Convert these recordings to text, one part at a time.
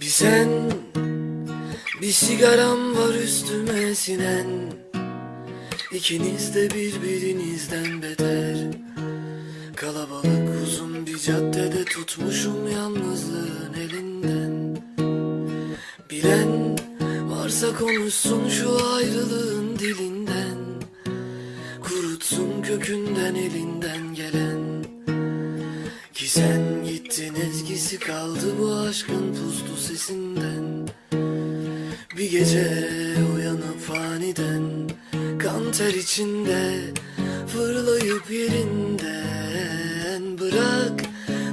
Bir sen Bir sigaram var üstüme sinen. İkiniz de birbirinizden beter. Kalabalık uzun bir caddede tutmuşum yalnızlığın elinden. Bilen varsa konuşsun şu ayrılığın dilinden. Kurutsun kökünden elinden gelen. Ki sen gittin ezgisi kaldı bu aşkın puslu sesinden. Bir gece uyanıp aniden Kan ter içinde fırlayıp yerinden Bırak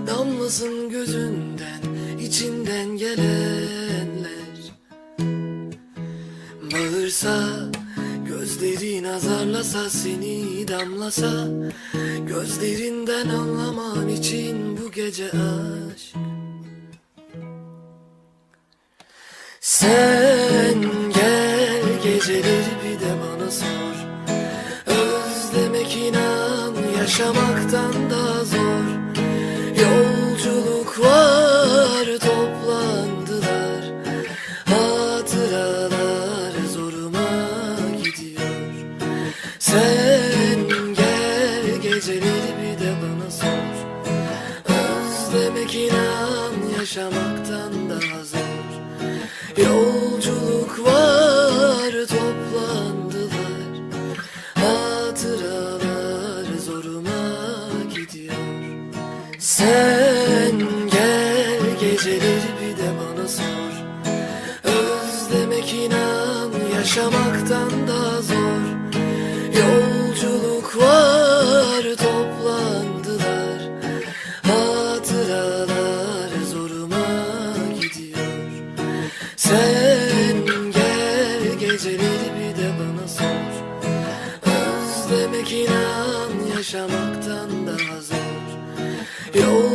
damlasın gözünden içinden gelenler. Bağırsa Gözlerin azarlasa seni damlasa Gözlerinden anlaman için gece aşk. Sen gel geceleri bir de bana sor. Özlemek inan yaşamaktan daha zor. Yolculuk var inan yaşamaktan daha zor. Yolculuk var toplandılar. Hatıralar zoruma gidiyor. Sen gel geceleri bir de bana sor. Özlemek inan yaşamaktan daha zor. Yolculuk var toplandılar. Hatıralar Sen gel geceleri bir de bana sor. Özlemek inan yaşamaktan daha zor. Yol